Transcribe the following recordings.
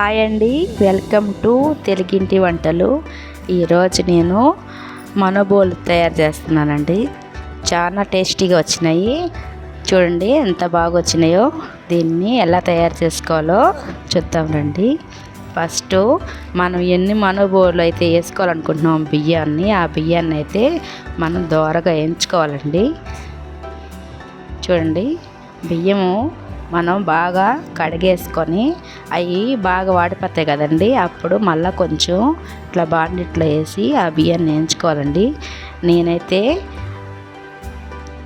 Hi అండి. Welcome to తెలుగింటి వంటలు. ఈరోజు నేను మనోబోలు తయారు చేస్తున్నానండి. చాలా టేస్టీగా వచ్చినాయి. చూడండి ఎంత బాగా వచ్చినాయో. దీన్ని ఎలా తయారు చేసుకోవాలో చూద్దాం రండి. ఫస్ట్ మనం ఎన్ని మనోబోలు అయితే వేసుకోవాలనుకుంటున్నాం బియ్యాన్ని ఆ బియ్యాన్ని అయితే మనం దోరగా వేయించుకోవాలండి. చూడండి బియ్యము మనం బాగా కడిగేసుకొని అవి బాగా వాడిపోతాయి కదండి. అప్పుడు మళ్ళీ కొంచెం ఇట్లా బాండిట్లో వేసి ఆ బియ్యాన్ని వేయించుకోవాలండి. నేనైతే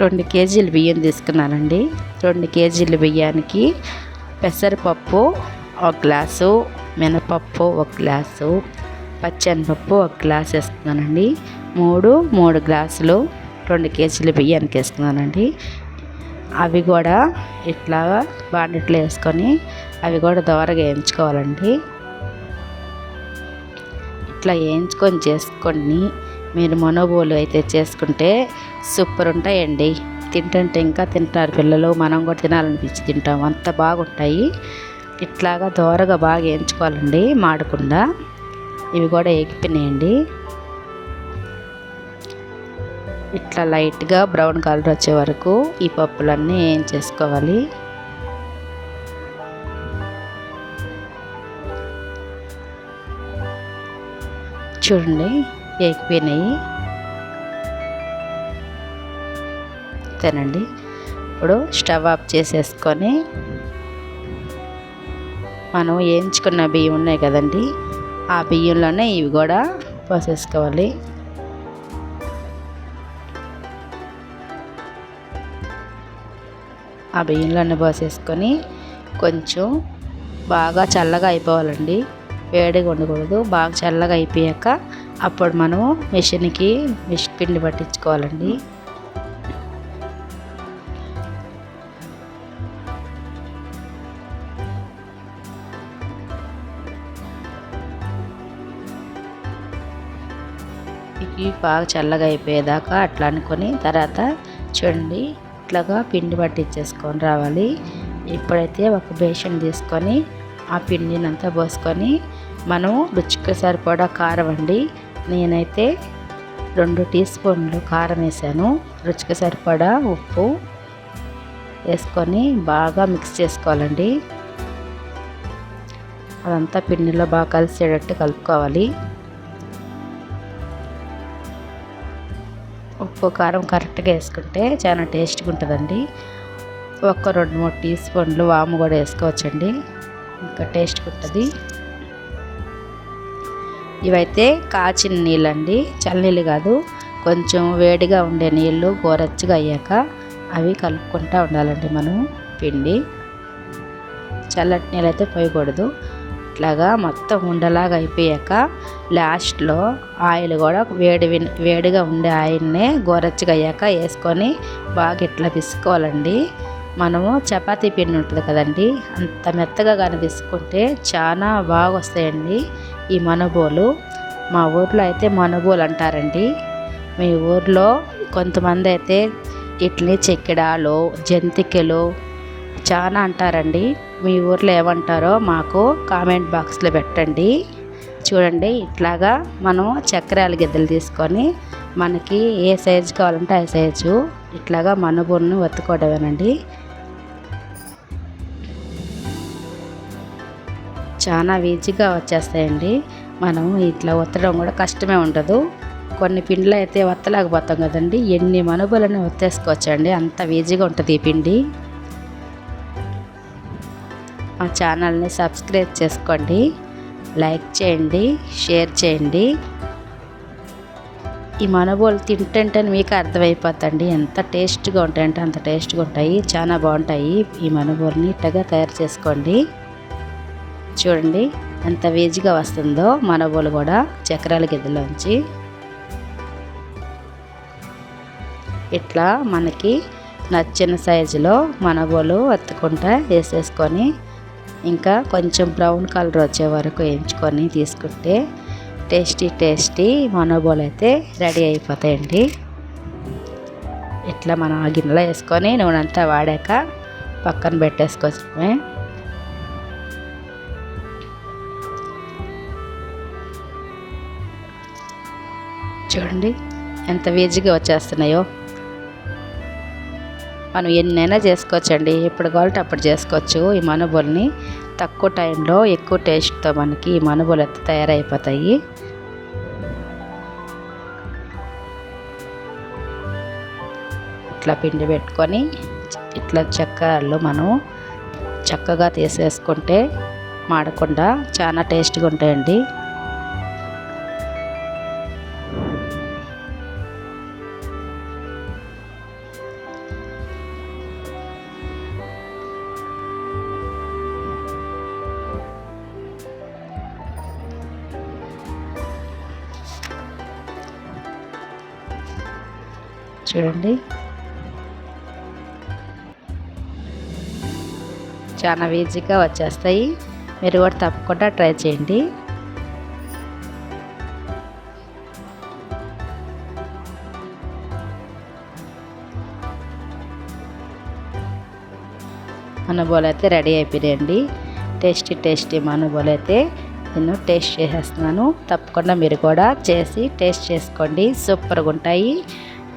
రెండు కేజీల బియ్యం తీసుకున్నానండి. రెండు కేజీల బియ్యానికి పెసరపప్పు ఒక గ్లాసు మినపప్పు ఒక గ్లాసు పచ్చనిపప్పు ఒక గ్లాస్ వేసుకున్నానండి. మూడు మూడు గ్లాసులు రెండు కేజీల బియ్యానికి వేసుకున్నానండి. అవి కూడా ఇట్లా బాండిట్లో వేసుకొని అవి కూడా దోరగా వేయించుకోవాలండి. ఇట్లా వేయించుకొని చేసుకొని మీరు మనోబోలు అయితే చేసుకుంటే సూపర్ ఉంటాయండి. తింటుంటే ఇంకా తింటారు పిల్లలు. మనం కూడా తినాలనిపించి తింటాం. అంత బాగుంటాయి. ఇట్లాగా దోరగా బాగా వేయించుకోవాలండి మాడకుండా. ఇవి కూడా ఎగిపినాయండి. ఇట్లా లైట్గా బ్రౌన్ కలర్ వచ్చే వరకు ఈ పప్పులన్నీ ఏం చేసుకోవాలి? చూడండి ఎగిపోయినాయి తినండి. ఇప్పుడు స్టవ్ ఆఫ్ చేసేసుకొని మనం వేయించుకున్న బియ్యం ఉన్నాయి కదండి ఆ బియ్యంలోనే ఇవి కూడా పోసేసుకోవాలి. ఆ బియ్యంలోనే పోసేసుకొని కొంచెం బాగా చల్లగా అయిపోవాలండి. వేడిగా ఉండకూడదు. బాగా చల్లగా అయిపోయాక అప్పుడు మనము మిషన్కి మిషన్ పిండి పట్టించుకోవాలండి. ఇవి బాగా చల్లగా అయిపోయేదాకా అట్లా అనుకొని తర్వాత చూడండి. ఇట్లాగా పిండి పట్టించేసుకొని రావాలి. ఇప్పుడైతే ఒక బేషన్ తీసుకొని ఆ పిండిని అంతా పోసుకొని మనం రుచికి సరిపడా కారం అండి. నేనైతే రెండు టీ స్పూన్లు కారం వేసాను. రుచికి సరిపడా ఉప్పు వేసుకొని బాగా మిక్స్ చేసుకోవాలండి. అదంతా పిండిలో బాగా కలిసేటట్టు కలుపుకోవాలి. ఉప్పు కారం కరెక్ట్గా వేసుకుంటే చాలా టేస్ట్గా ఉంటుందండి. ఒక్క రెండు మూడు టీ స్పూన్లు వాము కూడా వేసుకోవచ్చండి. ఇంకా టేస్ట్గా ఉంటుంది. ఇవైతే కాచిన నీళ్ళండి. చల్లనీళ్ళు కాదు కొంచెం వేడిగా ఉండే నీళ్ళు గోరచ్చగా అయ్యాక అవి కలుపుకుంటూ ఉండాలండి మనం పిండి. చల్లటి నీళ్ళు అయితే పోయకూడదు. ఇట్లాగా మొత్తం ఉండలాగా అయిపోయాక లాస్ట్లో ఆయిల్ కూడా వేడి వేడిగా ఉండే ఆయిల్నే గోరెచ్చగా అయ్యాక వేసుకొని బాగా ఇట్లా పిసుకోవాలండి. మనము చపాతీ పిండి ఉంటుంది కదండి అంత మెత్తగా కానీ పిసుకుంటే చాలా బాగా వస్తాయండి ఈ మనబోలు. మా ఊర్లో అయితే మనబోలు అంటారండి. మీ ఊర్లో కొంతమంది అయితే ఇట్లని చెక్కిడాలు జంతికలు చాలా అంటారండి. మీ ఊర్లో ఏమంటారో మాకు కామెంట్ బాక్స్లో పెట్టండి. చూడండి ఇట్లాగా మనం చక్రాల గిద్దలు తీసుకొని మనకి ఏ సైజు కావాలంటే ఆ సైజు ఇట్లాగా మనుబులను ఒత్తుకోవడమేనండి. చాలా ఈజీగా వచ్చేస్తాయండి. మనం ఇట్లా ఒత్తడం కూడా కష్టమే ఉండదు. కొన్ని పిండిలు అయితే ఒత్తలేకపోతాం కదండి. ఎన్ని మనుబులని ఒత్తేసుకోవచ్చండి. అంత ఈజీగా ఉంటుంది ఈ పిండి. మా ఛానల్ని సబ్స్క్రైబ్ చేసుకోండి లైక్ చేయండి షేర్ చేయండి. ఈ మనబోలు తింటుంటే మీకు అర్థమైపోతుంది ఎంత టేస్ట్గా ఉంటాయంటే అంత టేస్ట్గా ఉంటాయి. చాలా బాగుంటాయి. ఈ మనబోలు నీట్గా తయారు చేసుకోండి. చూడండి ఎంత వేజీగా వస్తుందో మనబోలు కూడా చక్రాల గిద్దలోంచి. ఇట్లా మనకి నచ్చిన సైజులో మనబోలు వత్తుకుంటా వేసేసుకొని ఇంకా కొంచెం బ్రౌన్ కలర్ వచ్చే వరకు వేయించుకొని తీసుకుంటే టేస్టీ టేస్టీ మనోబోల్ అయితే రెడీ అయిపోతాయండి. ఇట్లా మనం ఆ గిన్నెలో వేసుకొని నూనెంతా వాడాక పక్కన పెట్టేసుకోవచ్చమే చూడండి ఎంత వేజ్గా వచ్చేస్తున్నాయో. మనం ఎన్నైనా చేసుకోవచ్చండి. ఎప్పుడు కావాలంటే అప్పుడు చేసుకోవచ్చు. ఈ మనుబుల్ని తక్కువ టైంలో ఎక్కువ టేస్ట్తో మనకి ఈ మనుబోలు అయితే తయారైపోతాయి. ఇట్లా పిండి పెట్టుకొని ఇట్లా చక్రాలు మనం చక్కగా తీసేసుకుంటే మాడకుండా చాలా టేస్ట్గా ఉంటాయండి. చూడండి. చాలా ఈజీగా వచ్చేస్తాయి. మీరు కూడా తప్పకుండా ట్రై చేయండి. అనుభవాలు అయితే రెడీ అయిపోయాయండి టేస్టీ టేస్టీ మనుబోలు అయితే నేను టేస్ట్ చేసేస్తున్నాను. తప్పకుండా మీరు కూడా చేసి టేస్ట్ చేసుకోండి. సూపర్గా ఉంటాయి